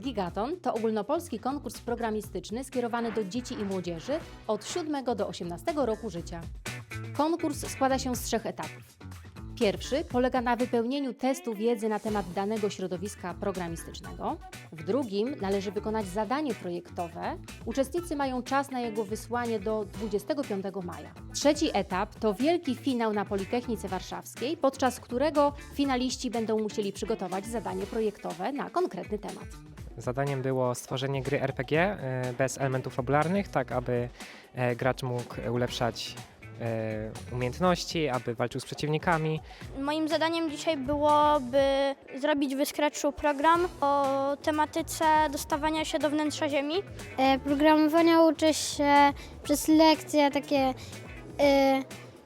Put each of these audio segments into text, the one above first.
Gigaton to ogólnopolski konkurs programistyczny skierowany do dzieci i młodzieży od 7 do 18 roku życia. Konkurs składa się z trzech etapów. Pierwszy polega na wypełnieniu testu wiedzy na temat danego środowiska programistycznego. W drugim należy wykonać zadanie projektowe. Uczestnicy mają czas na jego wysłanie do 25 maja. Trzeci etap to wielki finał na Politechnice Warszawskiej, podczas którego finaliści będą musieli przygotować zadanie projektowe na konkretny temat. Zadaniem było stworzenie gry RPG e, bez elementów fabularnych, tak aby e, gracz mógł ulepszać umiejętności, aby walczył z przeciwnikami. Moim zadaniem dzisiaj byłoby zrobić w Scratchu program o tematyce dostawania się do wnętrza Ziemi. E, Programowania uczę się przez lekcje takie e,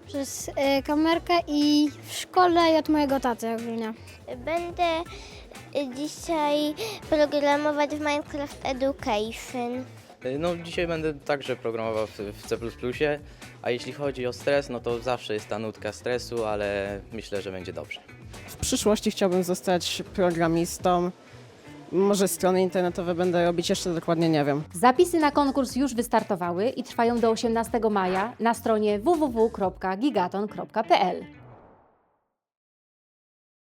przez e, kamerkę i w szkole i od mojego taty ogólnie. Będę dzisiaj programować w Minecraft Education. No dzisiaj będę także programował w, w C++, a jeśli chodzi o stres, no to zawsze jest ta nutka stresu, ale myślę, że będzie dobrze. W przyszłości chciałbym zostać programistą. Może strony internetowe będę robić, jeszcze dokładnie nie wiem. Zapisy na konkurs już wystartowały i trwają do 18 maja na stronie www.gigaton.pl.